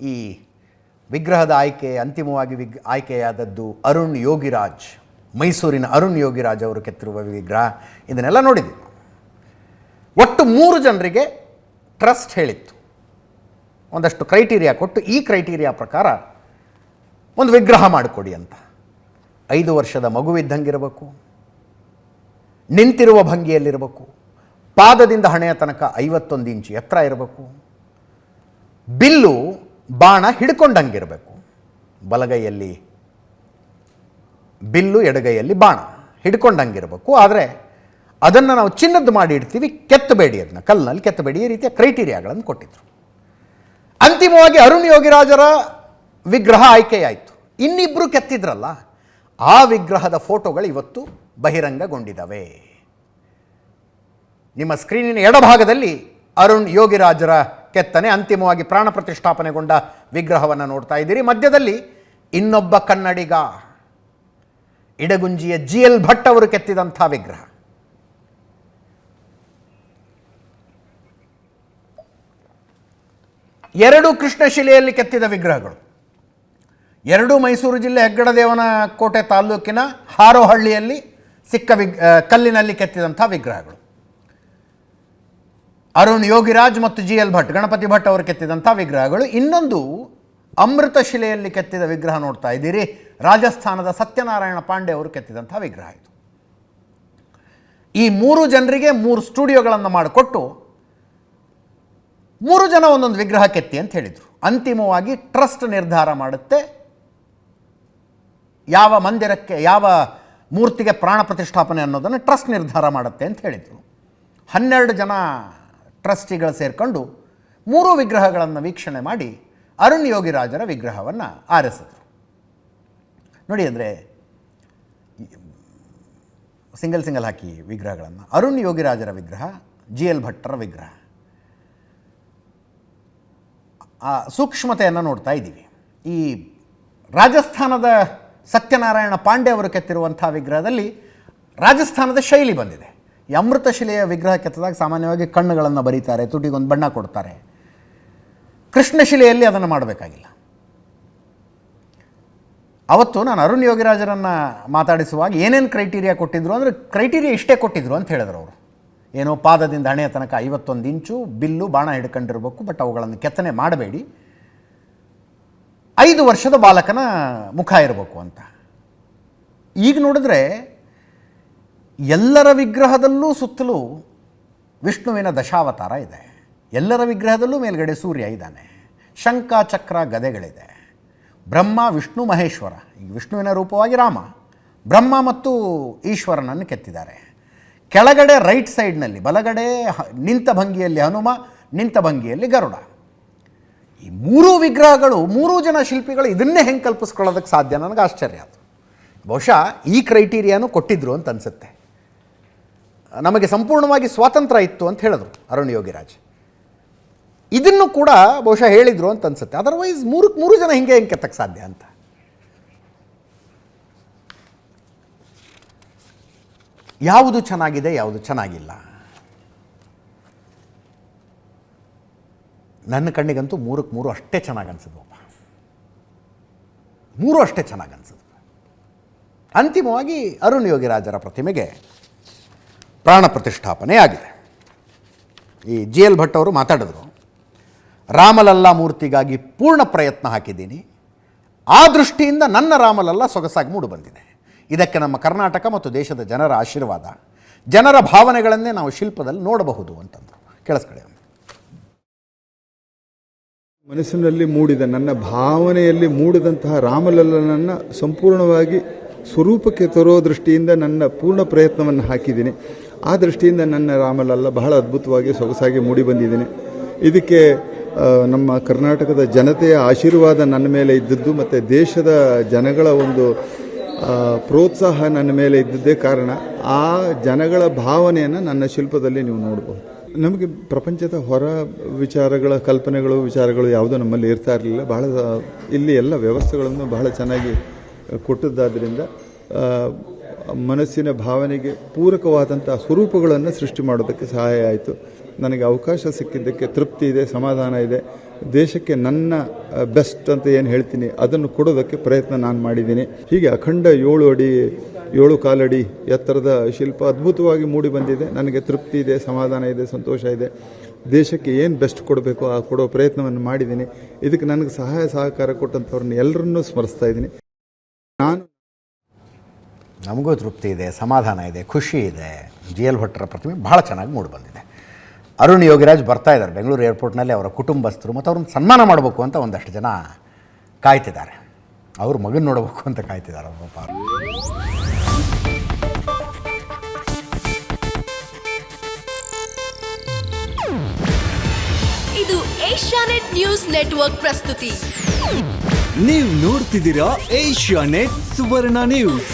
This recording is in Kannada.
ಈ ವಿಗ್ರಹದ ಆಯ್ಕೆ, ಅಂತಿಮವಾಗಿ ವಿಗ್, ಆಯ್ಕೆಯಾದದ್ದು ಅರುಣ್ ಯೋಗಿರಾಜ್, ಮೈಸೂರಿನ ಅರುಣ್ ಯೋಗಿರಾಜ್ ಅವರು ಕೆತ್ತಿರುವ ವಿಗ್ರಹ. ಇದನ್ನೆಲ್ಲ ನೋಡಿದ್ವಿ ಒಟ್ಟು ಮೂರು ಜನರಿಗೆ ಟ್ರಸ್ಟ್ ಹೇಳಿತ್ತು. ಒಂದಷ್ಟು ಕ್ರೈಟೀರಿಯಾ ಕೊಟ್ಟು, ಈ ಕ್ರೈಟೀರಿಯಾ ಪ್ರಕಾರ ಒಂದು ವಿಗ್ರಹ ಮಾಡಿಕೊಡಿ ಅಂತ. ಐದು ವರ್ಷದ ಮಗುವಿದ್ದಂಗಿರಬೇಕು, ನಿಂತಿರುವ ಭಂಗಿಯಲ್ಲಿರಬೇಕು, ಪಾದದಿಂದ ಹಣೆಯ ತನಕ ಐವತ್ತೊಂದು ಇಂಚು ಎತ್ತರ ಇರಬೇಕು. ಬಿಲ್ಲು ಬಾಣ ಹಿಡ್ಕೊಂಡಂಗಿರಬೇಕು. ಬಲಗೈಯಲ್ಲಿ ಬಿಲ್ಲು, ಎಡಗೈಯಲ್ಲಿ ಬಾಣ ಹಿಡ್ಕೊಂಡಂಗಿರಬೇಕು. ಆದರೆ ಅದನ್ನು ನಾವು ಚಿನ್ನದ್ದು ಮಾಡಿ ಇಡ್ತೀವಿ, ಕೆತ್ತಬೇಡಿ ಅದನ್ನ. ಕಲ್ಲಿನಲ್ಲಿ ಕೆತ್ತಬೇಡಿ, ಈ ರೀತಿಯ ಕ್ರೈಟೀರಿಯಾಗಳನ್ನು ಕೊಟ್ಟಿದ್ರು. ಅಂತಿಮವಾಗಿ ಅರುಣ್ ಯೋಗಿರಾಜರ ವಿಗ್ರಹ ಆಯ್ಕೆಯಾಯಿತು. ಇನ್ನಿಬ್ಬರು ಕೆತ್ತಿದ್ರಲ್ಲ, ಆ ವಿಗ್ರಹದ ಫೋಟೋಗಳು ಇವತ್ತು ಬಹಿರಂಗಗೊಂಡಿದ್ದಾವೆ ನಿಮ್ಮ ಸ್ಕ್ರೀನಿನ ಎಡಭಾಗದಲ್ಲಿ ಅರುಣ್ ಯೋಗಿರಾಜರ ಕೆತ್ತನೆ, ಅಂತಿಮವಾಗಿ ಪ್ರಾಣ ಪ್ರತಿಷ್ಠಾಪನೆಗೊಂಡ ವಿಗ್ರಹವನ್ನು ನೋಡ್ತಾ ಇದ್ದೀರಿ. ಮಧ್ಯದಲ್ಲಿ ಇನ್ನೊಬ್ಬ ಕನ್ನಡಿಗ, ಇಡಗುಂಜಿಯ ಜಿ ಎಲ್ ಭಟ್ ಅವರು ಕೆತ್ತಿದಂಥ ವಿಗ್ರಹ. ಎರಡು ಕೃಷ್ಣಶಿಲೆಯಲ್ಲಿ ಕೆತ್ತಿದ ವಿಗ್ರಹಗಳು. ಎರಡು ಮೈಸೂರು ಜಿಲ್ಲೆ ಹೆಗ್ಗಡದೇವನ ಕೋಟೆ ತಾಲ್ಲೂಕಿನ ಹಾರೋಹಳ್ಳಿಯಲ್ಲಿ, ಸಿಕ್ಕ ವಿಗ್ ಕಲ್ಲಿನಲ್ಲಿ ಕೆತ್ತಿದಂಥ ವಿಗ್ರಹಗಳು. ಅರುಣ್ ಯೋಗಿರಾಜ್ ಮತ್ತು ಜಿ ಎಲ್ ಭಟ್, ಗಣಪತಿ ಭಟ್ ಅವರು ಕೆತ್ತಿದಂಥ ವಿಗ್ರಹಗಳು. ಇನ್ನೊಂದು ಅಮೃತ ಶಿಲೆಯಲ್ಲಿ ಕೆತ್ತಿದ ವಿಗ್ರಹ ನೋಡ್ತಾ ಇದ್ದೀರಿ. ರಾಜಸ್ಥಾನದ ಸತ್ಯನಾರಾಯಣ ಪಾಂಡೆ ಅವರು ಕೆತ್ತಿದಂಥ ವಿಗ್ರಹ ಇದು. ಈ ಮೂರು ಜನರಿಗೆ ಮೂರು ಸ್ಟುಡಿಯೋಗಳನ್ನು ಮಾಡಿಕೊಟ್ಟು ಮೂರು ಜನ ಒಂದೊಂದು ವಿಗ್ರಹ ಕೆತ್ತಿ ಅಂತ ಹೇಳಿದರು. ಅಂತಿಮವಾಗಿ ಟ್ರಸ್ಟ್ ನಿರ್ಧಾರ ಮಾಡುತ್ತೆ. ಯಾವ ಮಂದಿರಕ್ಕೆ, ಯಾವ ಮೂರ್ತಿಗೆ ಪ್ರಾಣ ಪ್ರತಿಷ್ಠಾಪನೆ ಅನ್ನೋದನ್ನು ಟ್ರಸ್ಟ್ ನಿರ್ಧಾರ ಮಾಡುತ್ತೆ ಅಂತ ಹೇಳಿದರು. ಹನ್ನೆರಡು ಜನ ಟ್ರಸ್ಟಿಗಳು ಸೇರಿಕೊಂಡು ಮೂರು ವಿಗ್ರಹಗಳನ್ನು ವೀಕ್ಷಣೆ ಮಾಡಿ ಅರುಣ್ ಯೋಗಿರಾಜರ ವಿಗ್ರಹವನ್ನು ಆರಿಸಿದ್ರು. ನೋಡಿ ಅಂದರೆ, ಸಿಂಗಲ್ ಸಿಂಗಲ್ ಹಾಕಿ ವಿಗ್ರಹಗಳನ್ನು. ಅರುಣ್ ಯೋಗಿರಾಜರ ವಿಗ್ರಹ ಜಿ ಎಲ್ ಭಟ್ಟರ ವಿಗ್ರಹ. ಆ ಸೂಕ್ಷ್ಮತೆಯನ್ನು ನೋಡ್ತಾ ಇದ್ದೀವಿ. ಈ ರಾಜಸ್ಥಾನದ ಸತ್ಯನಾರಾಯಣ ಪಾಂಡೆ ಅವರು ಕೆತ್ತಿರುವಂಥ ವಿಗ್ರಹದಲ್ಲಿ ರಾಜಸ್ಥಾನದ ಶೈಲಿ ಬಂದಿದೆ. ಈ ಅಮೃತ ಶಿಲೆಯ ವಿಗ್ರಹ ಕೆತ್ತದಾಗ ಸಾಮಾನ್ಯವಾಗಿ ಕಣ್ಣುಗಳನ್ನು ಬರೀತಾರೆ, ತುಟಿಗೊಂದು ಬಣ್ಣ ಕೊಡ್ತಾರೆ. ಕೃಷ್ಣ ಶಿಲೆಯಲ್ಲಿ ಅದನ್ನು ಮಾಡಬೇಕಾಗಿಲ್ಲ. ಅವತ್ತು ನಾನು ಅರುಣ್ ಯೋಗಿರಾಜರನ್ನು ಮಾತಾಡಿಸುವಾಗ ಏನೇನು ಕ್ರೈಟೀರಿಯಾ ಕೊಟ್ಟಿದ್ರು ಅಂದರೆ ಕ್ರೈಟೀರಿಯಾ ಇಷ್ಟೇ ಕೊಟ್ಟಿದ್ರು ಅಂತ ಹೇಳಿದ್ರು ಅವರು. ಏನೋ ಪಾದದಿಂದ ಹಣೆಯ ತನಕ ಐವತ್ತೊಂದು ಇಂಚು, ಬಿಲ್ಲು, ಬಾಣ ಹಿಡ್ಕೊಂಡಿರಬೇಕು, ಬಟ್ ಅವುಗಳನ್ನು ಕೆತ್ತನೆ ಮಾಡಬೇಡಿ. ಐದು ವರ್ಷದ ಬಾಲಕನ ಮುಖ ಇರಬೇಕು ಅಂತ. ಈಗ ನೋಡಿದ್ರೆ ಎಲ್ಲರ ವಿಗ್ರಹದಲ್ಲೂ ಸುತ್ತಲೂ ವಿಷ್ಣುವಿನ ದಶಾವತಾರ ಇದೆ. ಎಲ್ಲರ ವಿಗ್ರಹದಲ್ಲೂ ಮೇಲ್ಗಡೆ ಸೂರ್ಯ ಇದ್ದಾನೆ. ಶಂಖ, ಚಕ್ರ, ಗದೆಗಳಿದೆ. ಬ್ರಹ್ಮ, ವಿಷ್ಣು, ಮಹೇಶ್ವರ. ಈ ವಿಷ್ಣುವಿನ ರೂಪವಾಗಿ ರಾಮ. ಬ್ರಹ್ಮ ಮತ್ತು ಈಶ್ವರನನ್ನು ಕೆತ್ತಿದ್ದಾರೆ. ಕೆಳಗಡೆ ರೈಟ್ ಸೈಡ್ನಲ್ಲಿ, ಬಲಗಡೆ ನಿಂತ ಭಂಗಿಯಲ್ಲಿ ಹನುಮ, ನಿಂತ ಭಂಗಿಯಲ್ಲಿ ಗರುಡ. ಈ ಮೂರೂ ವಿಗ್ರಹಗಳು, ಮೂರೂ ಜನ ಶಿಲ್ಪಿಗಳು ಇದನ್ನೇ ಹೆಂಗೆ ಕಲ್ಪಿಸ್ಕೊಳ್ಳೋದಕ್ಕೆ ಸಾಧ್ಯ? ನನಗೆ ಆಶ್ಚರ್ಯ ಅದು. ಬಹುಶಃ ಈ ಕ್ರೈಟೀರಿಯಾನು ಕೊಟ್ಟಿದ್ರು ಅಂತ ಅನಿಸುತ್ತೆ. ನಮಗೆ ಸಂಪೂರ್ಣವಾಗಿ ಸ್ವಾತಂತ್ರ್ಯ ಇತ್ತು ಅಂತ ಹೇಳಿದ್ರು ಅರುಣ್ ಯೋಗಿರಾಜ್. ಇದನ್ನು ಕೂಡ ಬಹುಶಃ ಹೇಳಿದ್ರು ಅಂತ ಅನ್ಸುತ್ತೆ. ಅದರ್ವೈಸ್ ಮೂರಕ್ಕೆ ಮೂರು ಜನ ಹಿಂಗೆ ಹಿಂಗೆ ಕೆತ್ತಕ್ಕೆ ಸಾಧ್ಯ ಅಂತ. ಯಾವುದು ಚೆನ್ನಾಗಿದೆ, ಯಾವುದು ಚೆನ್ನಾಗಿಲ್ಲ. ನನ್ನ ಕಣ್ಣಿಗಂತೂ ಮೂರಕ್ಕೆ ಮೂರು ಅಷ್ಟೇ ಚೆನ್ನಾಗಿ ಅನ್ಸಿದ್ವಪ್ಪ ಮೂರು ಅಷ್ಟೇ ಚೆನ್ನಾಗಿ ಅನ್ಸಿದ್ವು ಅಂತಿಮವಾಗಿ ಅರುಣ್ ಯೋಗಿರಾಜರ ಪ್ರತಿಮೆಗೆ ಪ್ರಾಣ ಪ್ರತಿಷ್ಠಾಪನೆ ಆಗಿದೆ ಈ ಜಿ ಎಲ್ ಭಟ್ ಅವರು ಮಾತಾಡಿದರು, ರಾಮಲಲ್ಲಾ ಮೂರ್ತಿಗಾಗಿ ಪೂರ್ಣ ಪ್ರಯತ್ನ ಹಾಕಿದ್ದೀನಿ. ಆ ದೃಷ್ಟಿಯಿಂದ ನನ್ನ ರಾಮಲಲ್ಲ ಸೊಗಸಾಗಿ ಮೂಡು ಬಂದಿದೆ. ಇದಕ್ಕೆ ನಮ್ಮ ಕರ್ನಾಟಕ ಮತ್ತು ದೇಶದ ಜನರ ಆಶೀರ್ವಾದ, ಜನರ ಭಾವನೆಗಳನ್ನೇ ನಾವು ಶಿಲ್ಪದಲ್ಲಿ ನೋಡಬಹುದು ಅಂತಂದರು. ಕೇಳಿಸ್ಕೊಳ್ಳಿ ಮನಸ್ಸಿನಲ್ಲಿ ಮೂಡಿದ ನನ್ನ ಭಾವನೆಯಲ್ಲಿ ಮೂಡಿದಂತಹ ರಾಮಲಲ್ಲನನ್ನು ಸಂಪೂರ್ಣವಾಗಿ ಸ್ವರೂಪಕ್ಕೆ ತರೋ ದೃಷ್ಟಿಯಿಂದ ನನ್ನ ಪೂರ್ಣ ಪ್ರಯತ್ನವನ್ನು ಹಾಕಿದ್ದೀನಿ. ಆ ದೃಷ್ಟಿಯಿಂದ ನನ್ನ ರಾಮಲಲ್ಲ ಬಹಳ ಅದ್ಭುತವಾಗಿ ಸೊಗಸಾಗಿ ಮೂಡಿ ಬಂದಿದ್ದೀನಿ. ಇದಕ್ಕೆ ನಮ್ಮ ಕರ್ನಾಟಕದ ಜನತೆಯ ಆಶೀರ್ವಾದ ನನ್ನ ಮೇಲೆ ಇದ್ದದ್ದು ಮತ್ತು ದೇಶದ ಜನಗಳ ಒಂದು ಪ್ರೋತ್ಸಾಹ ನನ್ನ ಮೇಲೆ ಇದ್ದದ್ದೇ ಕಾರಣ. ಆ ಜನಗಳ ಭಾವನೆಯನ್ನು ನನ್ನ ಶಿಲ್ಪದಲ್ಲಿ ನೀವು ನೋಡಬಹುದು ನಮಗೆ ಪ್ರಪಂಚದ ಹೊರ ವಿಚಾರಗಳ, ಕಲ್ಪನೆಗಳು ವಿಚಾರಗಳು ಯಾವುದೂ ನಮ್ಮಲ್ಲಿ ಇರ್ತಾ ಇರಲಿಲ್ಲ. ಬಹಳ, ಇಲ್ಲಿ ಎಲ್ಲ ವ್ಯವಸ್ಥೆಗಳನ್ನು ಬಹಳ ಚೆನ್ನಾಗಿ ಕೊಟ್ಟದ್ದಾದ್ದರಿಂದ ಮನಸ್ಸಿನ ಭಾವನೆಗೆ ಪೂರಕವಾದಂಥ ಸ್ವರೂಪಗಳನ್ನು ಸೃಷ್ಟಿ ಮಾಡೋದಕ್ಕೆ ಸಹಾಯ ಆಯಿತು. ನನಗೆ ಅವಕಾಶ ಸಿಕ್ಕಿದ್ದಕ್ಕೆ ತೃಪ್ತಿ ಇದೆ, ಸಮಾಧಾನ ಇದೆ. ದೇಶಕ್ಕೆ ನನ್ನ ಬೆಸ್ಟ್ ಅಂತ ಏನು ಹೇಳ್ತೀನಿ, ಅದನ್ನು ಕೊಡೋದಕ್ಕೆ ಪ್ರಯತ್ನ ನಾನು ಮಾಡಿದ್ದೀನಿ. ಹೀಗೆ ಅಖಂಡ ಏಳು ಅಡಿ, ಏಳು ಕಾಲಡಿ ಎತ್ತರದ ಶಿಲ್ಪ ಅದ್ಭುತವಾಗಿ ಮೂಡಿ ಬಂದಿದೆ. ನನಗೆ ತೃಪ್ತಿ ಇದೆ, ಸಮಾಧಾನ ಇದೆ, ಸಂತೋಷ ಇದೆ. ದೇಶಕ್ಕೆ ಏನು ಬೆಸ್ಟ್ ಕೊಡಬೇಕು ಆ ಕೊಡೋ ಪ್ರಯತ್ನವನ್ನು ಮಾಡಿದ್ದೀನಿ. ಇದಕ್ಕೆ ನನಗೆ ಸಹಾಯ ಸಹಕಾರ ಕೊಟ್ಟಂಥವ್ರನ್ನ ಎಲ್ಲರನ್ನೂ ಸ್ಮರಿಸ್ತಾ ಇದ್ದೀನಿ. ನಾನು ನಮಗೂ ತೃಪ್ತಿ ಇದೆ ಸಮಾಧಾನ ಇದೆ ಖುಷಿ ಇದೆ. ಜಿ ಎಲ್ ಭಟ್ರ ಪ್ರತಿಮೆ ಭಾಳ ಚೆನ್ನಾಗಿ ಮೂಡಿಬಂದಿದೆ ಅರುಣ್ ಯೋಗಿರಾಜ್ ಬರ್ತಾ ಇದ್ದಾರೆ ಬೆಂಗಳೂರು ಏರ್ಪೋರ್ಟ್ನಲ್ಲಿ ಅವರ ಕುಟುಂಬಸ್ಥರು ಮತ್ತು ಅವ್ರನ್ನ ಸನ್ಮಾನ ಮಾಡಬೇಕು ಅಂತ ಒಂದಷ್ಟು ಜನ ಕಾಯ್ತಿದ್ದಾರೆ. ಅವ್ರ ಮಗನ ನೋಡಬೇಕು ಅಂತ ಕಾಯ್ತಿದ್ದಾರೆ ಅವ್ರ ಪಾಪ. ಇದು ಏಷ್ಯಾನೆಟ್ ನ್ಯೂಸ್ ನೆಟ್ವರ್ಕ್ ಪ್ರಸ್ತುತಿ. ನೀವು ನೋಡ್ತಿದ್ದೀರಾ ಏಷ್ಯಾ ನೆಟ್ ಸುವರ್ಣ ನ್ಯೂಸ್.